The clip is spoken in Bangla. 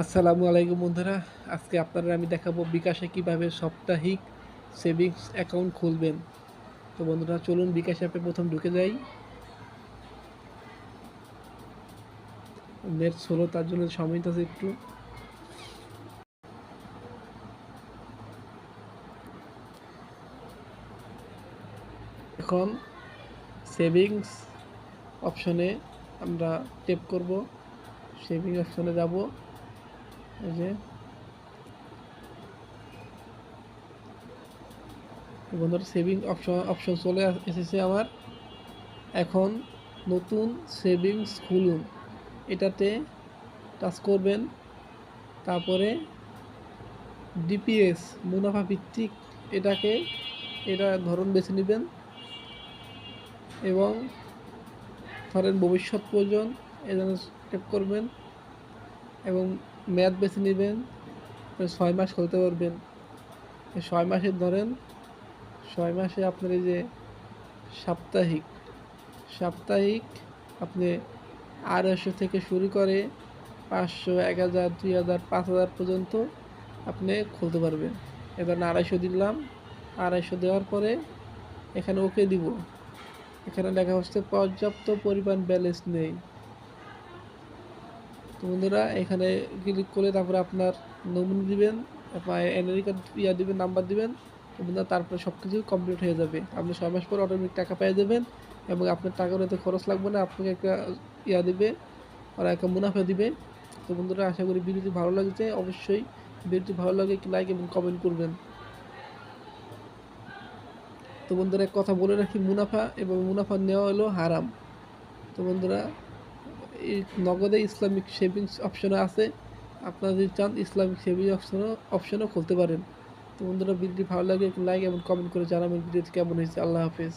আসসালামু আলাইকুম বন্ধুরা। আজকে আপনারা আমি দেখাবো বিকাশে কীভাবে সাপ্তাহিক সেভিংস অ্যাকাউন্ট খুলবেন। তো বন্ধুরা, চলুন বিকাশ অ্যাপে প্রথম ঢুকে যাই। নেট স্লো, তার জন্য সময় আছে একটু। এখন সেভিংস অপশনে আমরা টেপ করব। সেভিং অপশনে যাব। যে। বন্ধুরা সেভিং অপশন অপশন চলে এসেছে আমার। এখন নতুন সেভিংস খুলুন। এটাতে টাচ করবেন। তারপরে ডিপিএস মুনাফা ভিত্তিক, এটাকে এটা ধরন বেছে নেবেন। এবং ধরেন ভবিষ্যৎ প্রয়োজন এজন্য টেপ করবেন। এবং মেয়াদ বেছে নেবেন ছয় মাস খুলতে পারবেন। ছয় মাসে ধরেন, ছয় মাসে আপনার এই যে সাপ্তাহিক সাপ্তাহিক আপনি আড়াইশো থেকে শুরু করে পাঁচশো, এক হাজার, দুই হাজার, পাঁচ হাজার পর্যন্ত আপনি খুলতে পারবেন। এবার আড়াইশো দিলাম, আড়াইশো দেওয়ার পরে এখানে ওকে দিব। এখানে লেখা হচ্ছে, পর্যাপ্ত পরিমাণ ব্যালেন্স নেই। তো বন্ধুরা, এখানে ক্লিক করে তারপরে আপনার নমিনি দিবেন, আপনার কার্ড ইয়া দিবেন নাম্বার দিবেন বন্ধুরা তারপরে সব কিছু কমপ্লিট হয়ে যাবে। আপনি ছয় মাস পর অটোমেটিক টাকা পেয়ে যাবেন এবং আপনার টাকার এতে খরচ লাগবে না, আপনাকে একটা ইয়া দিবে, ওরা একটা মুনাফা দিবে। তো বন্ধুরা, আশা করি ভিডিওটি ভালো লাগছে। অবশ্যই ভিডিওটি ভালো লাগে লাইক এবং কমেন্ট করবেন। তো বন্ধুরা, এক কথা বলে রাখি, মুনাফা এবং মুনাফা নেওয়া হলো হারাম। তো বন্ধুরা এই নগদে ইসলামিক সেভিংস অপশনও আছে। আপনারা যদি চান ইসলামিক সেভিংস অপশনও অপশনও খুলতে পারেন। তো বন্ধুরা, ভিডিওটি ভালো লাগে লাইক এবং কমেন্ট করে জানাবেন ভিডিওটি কেমন হয়েছে। আল্লাহ হাফেজ।